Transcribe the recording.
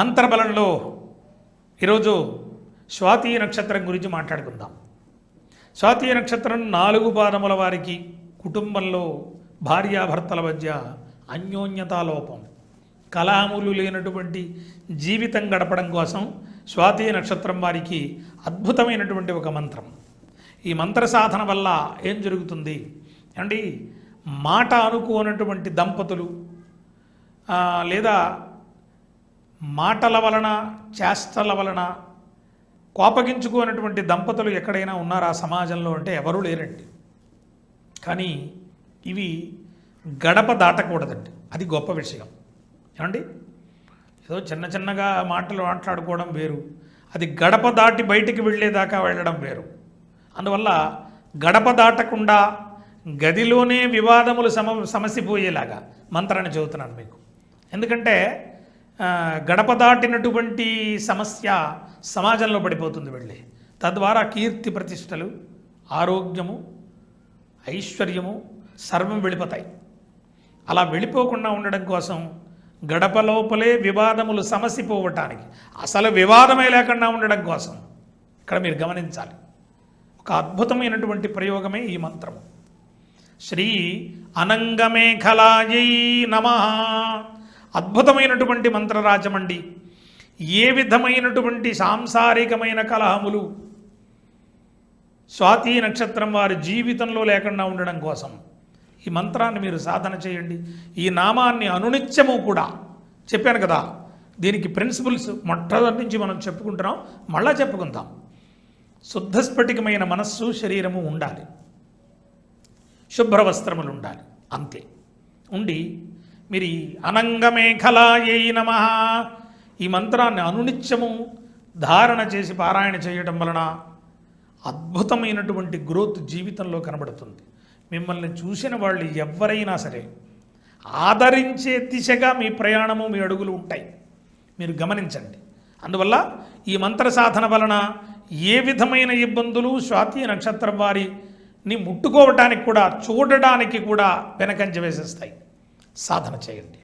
మంత్రబలంలో ఈరోజు స్వాతి నక్షత్రం గురించి మాట్లాడుకుందాం. స్వాతి నక్షత్రం నాలుగు పాదముల వారికి కుటుంబంలో భార్యాభర్తల మధ్య అన్యోన్యతాలోపం కలాములు లేనటువంటి జీవితం గడపడం కోసం స్వాతి నక్షత్రం వారికి అద్భుతమైనటువంటి ఒక మంత్రం. ఈ మంత్ర సాధన వల్ల ఏం జరుగుతుంది? అండి మాట అనుకోనటువంటి దంపతులు లేదా మాటల వలన చేష్టల వలన కోపగించుకోనటువంటి దంపతులు ఎక్కడైనా ఉన్నారా సమాజంలో అంటే ఎవరూ లేరండి. కానీ ఇవి గడప దాటకూడదండి. అది గొప్ప విషయం. ఏమండి? ఏదో చిన్న చిన్నగా మాటలు మాట్లాడుకోవడం వేరు. అది గడప దాటి బయటికి వెళ్ళేదాకా వెళ్ళడం వేరు. అందువల్ల గడప దాటకుండా గదిలోనే వివాదములు సమ సమసిపోయేలాగా మంత్రాన్ని చదువుతున్నాను మీకు. ఎందుకంటే గడప దాటినటువంటి సమస్య సమాజంలో పడిపోతుంది వెళ్ళి. తద్వారా కీర్తి ప్రతిష్టలు ఆరోగ్యము ఐశ్వర్యము సర్వం వెళ్ళిపోతాయి. అలా వెళ్ళిపోకుండా ఉండడం కోసం గడప లోపలే వివాదములు సమసిపోవటానికి అసలు వివాదమే లేకుండా ఉండడం కోసం ఇక్కడ మీరు గమనించాలి. ఒక అద్భుతమైనటువంటి ప్రయోగమే ఈ మంత్రము. శ్రీ అనంగమేఖలాయై నమ. అద్భుతమైనటువంటి మంత్రరాజమండి. ఏ విధమైనటువంటి సాంసారికమైన కలహములు? స్వాతి నక్షత్రం వారి జీవితంలో లేకుండా ఉండడం కోసం. ఈ మంత్రాన్ని మీరు సాధన చేయండి. ఈ నామాన్ని అనునిత్యము కూడా. చెప్పాను కదా దీనికి ప్రిన్సిపల్స్ మొట్టమొదటి నుంచి మనం చెప్పుకుంటున్నాం మళ్ళా చెప్పుకుందాం. శుద్ధస్ఫటికమైన మనస్సు శరీరము ఉండాలి. శుభ్ర వస్త్రములు ఉండాలి. అంతే. ఉండి మీరు ఈ అనంగమేఖలాయై నమ. ఈ మంత్రాన్ని అనునిత్యము ధారణ చేసి పారాయణ చేయటం వలన అద్భుతమైనటువంటి గ్రోత్ జీవితంలో కనబడుతుంది. మిమ్మల్ని చూసిన వాళ్ళు ఎవరైనా సరే ఆదరించే దిశగా మీ ప్రయాణము మీ అడుగులు ఉంటాయి. మీరు గమనించండి. అందువల్ల ఈ మంత్ర సాధన వలన ఏ విధమైన ఇబ్బందులు స్వాతి నక్షత్రం వారిని ముట్టుకోవటానికి కూడా చూడడానికి కూడా వెనకంజ వేసేస్తాయి. సాధన చేయండి.